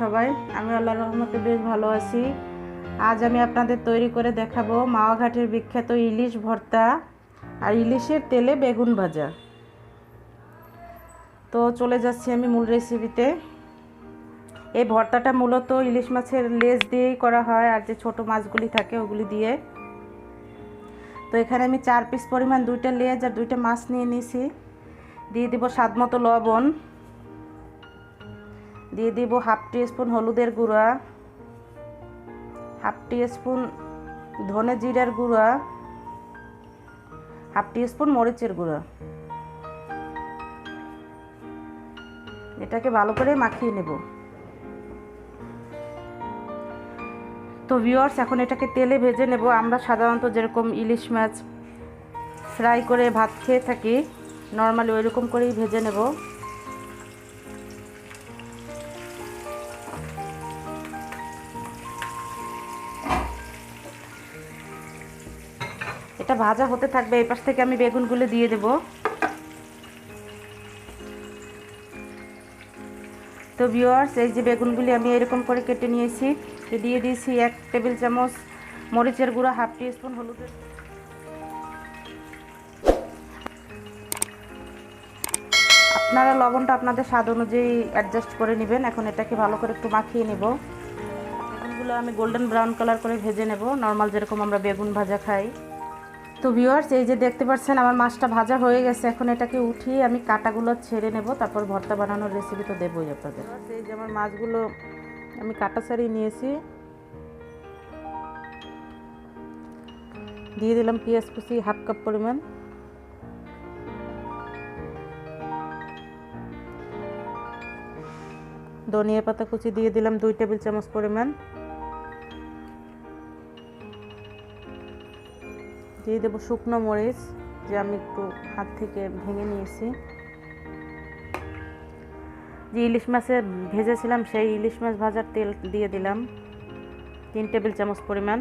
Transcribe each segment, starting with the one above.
সবাই? আমি আল্লাহর রহমতে বেশ ভালো আছি। আজ আমি আপনাদের তৈরি করে দেখাবো মাওয়াঘাটের বিখ্যাত ইলিশ ভর্তা আর ইলিশের তেলে বেগুন ভাজা। তো চলে যাচ্ছি আমি মূল রেসিপিতে এই ভর্তাটা মূলত ইলিশ মাছের লেজ দিয়েই করা হয় আর যে ছোট মাছগুলি থাকে ওগুলি দিয়ে। তো এখানে আমি চার পিস পরিমাণ দুইটা লেজ আর দুইটা মাছ নিয়ে নিয়েছি। দিয়ে দিব স্বাদ মতো লবণ। দিয়ে দিব হাফ টি স্পুন হলুদের গুঁড়া, হাফ টি স্পুন ধনে জিরার গুঁড়া, হাফ টি স্পুন মরিচের গুঁড়া। এটাকে ভালো করে মাখিয়ে নেব। তো ভিওয়ার্স এখন এটাকে তেলে ভেজে নেব। আমরা সাধারণত যেরকম ইলিশ মাছ ফ্রাই করে ভাত খেয়ে থাকি নর্মালি ওই রকম করেই ভেজে নেব। এটা ভাজা হতে থাকবে, এই পাশ থেকে আমি বেগুনগুলো দিয়ে দেব। তো ভিওয়ার্স এই যে বেগুনগুলি আমি এরকম করে কেটে নিয়েছি দিয়ে দিয়েছি এক টেবিল চামচ মরিচের গুঁড়া, হাফ টি স্পুন হলুদের আপনারা লবণটা আপনাদের স্বাদ অনুযায়ী অ্যাডজাস্ট করে নেবেন। এখন এটাকে ভালো করে একটু মাখিয়ে নেব। বেগুনগুলো আমি গোল্ডেন ব্রাউন কালার করে ভেজে নেব। নর্মাল যেরকম আমরা বেগুন ভাজা খাই। তো ভিউয়ার্স এই যে দেখতে পাচ্ছেন, আমার মাছটা ভাজা হয়ে গেছে। এখন এটাকে উঠিয়ে আমি কাটাগুলো ছেড়ে নেব, তারপর ভর্তা বানানোর রেসিপি তো দেবই আপনাদের। এই যে আমার মাছগুলো আমি কাটা ছাড়িয়ে নিয়েছি। দিয়ে দিলাম পেঁয়াজ কুচি, হাফ কাপ পরিমাণ। ধনিয়া পাতা কুচি দিয়ে দিলাম দুই টেবিল চামচ পরিমাণ। দিয়ে দেবো শুকনো মরিচ, যে আমি একটু হাত থেকে ভেঙে নিয়েছি। যে ইলিশ মাছে ভেজেছিলাম, সেই ইলিশ মাছ ভাজার তেল দিয়ে দিলাম। তিন টেবিল চামচ পরিমাণ।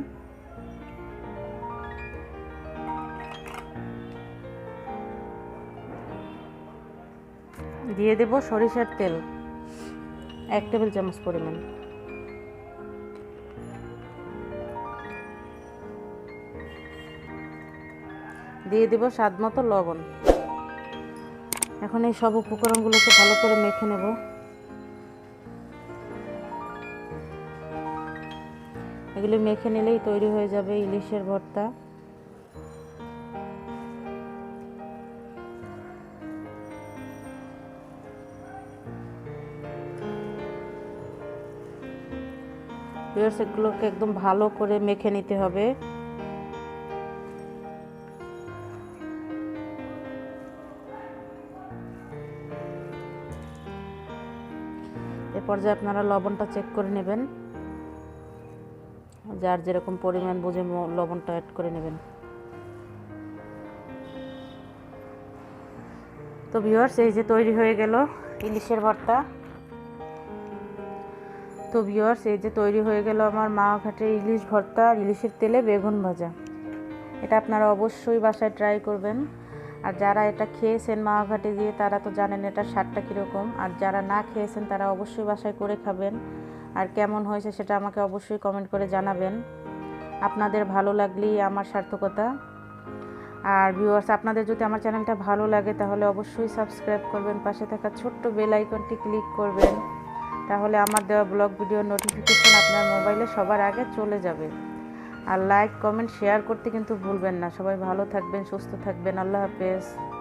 দিয়ে দেব সরিষার তেল, এক টেবিল চামচ পরিমাণ। দিয়ে দেব স্বাদ মতো লবণ। এখন এই সব উপকরণগুলোকে ভালো করে মেখে নেব। এগুলি মেখে নিলেই তৈরি হয়ে যাবে ইলিশের ভর্তা। এগুলোকে একদম ভালো করে মেখে নিতে হবে। পর্যায়ে আপনারা লবণটা চেক করে নেবেন। যার যেরকম পরিমাণ বুঝে লবণটা অ্যাড করে নেবেন। তো ভিউয়ার্স এই যে তৈরি হয়ে গেল ইলিশের ভর্তা। তো ভিউয়ার্স এই যে তৈরি হয়ে গেল আমার মা ঘাটের ইলিশ ভর্তা আর ইলিশের তেলে বেগুন ভাজা। এটা আপনারা অবশ্যই বাসায় ট্রাই করবেন। আর যারা এটা খেয়েছেন মাওয়াঘাটে দিয়ে তারা তো জানেন এটা স্বাদটা কীরকম। আর যারা না খেয়েছেন, তারা অবশ্যই বাসায় করে খাবেন। আর কেমন হয়েছে সেটা আমাকে অবশ্যই কমেন্ট করে জানাবেন। আপনাদের ভালো লাগলেই আমার সার্থকতা। আর ভিউয়ার্স আপনাদের যদি আমার চ্যানেলটা ভালো লাগে, তাহলে অবশ্যই সাবস্ক্রাইব করবেন। পাশে থাকা ছোট্ট বেল আইকনটি ক্লিক করবেন। তাহলে আমার দেওয়া ব্লগ ভিডিওর নোটিফিকেশন আপনার মোবাইলে সবার আগে চলে যাবে। আর লাইক কমেন্ট শেয়ার করতে কিন্তু ভুলবেন না। সবাই ভালো থাকবেন, সুস্থ থাকবেন। আল্লাহ হাফেজ।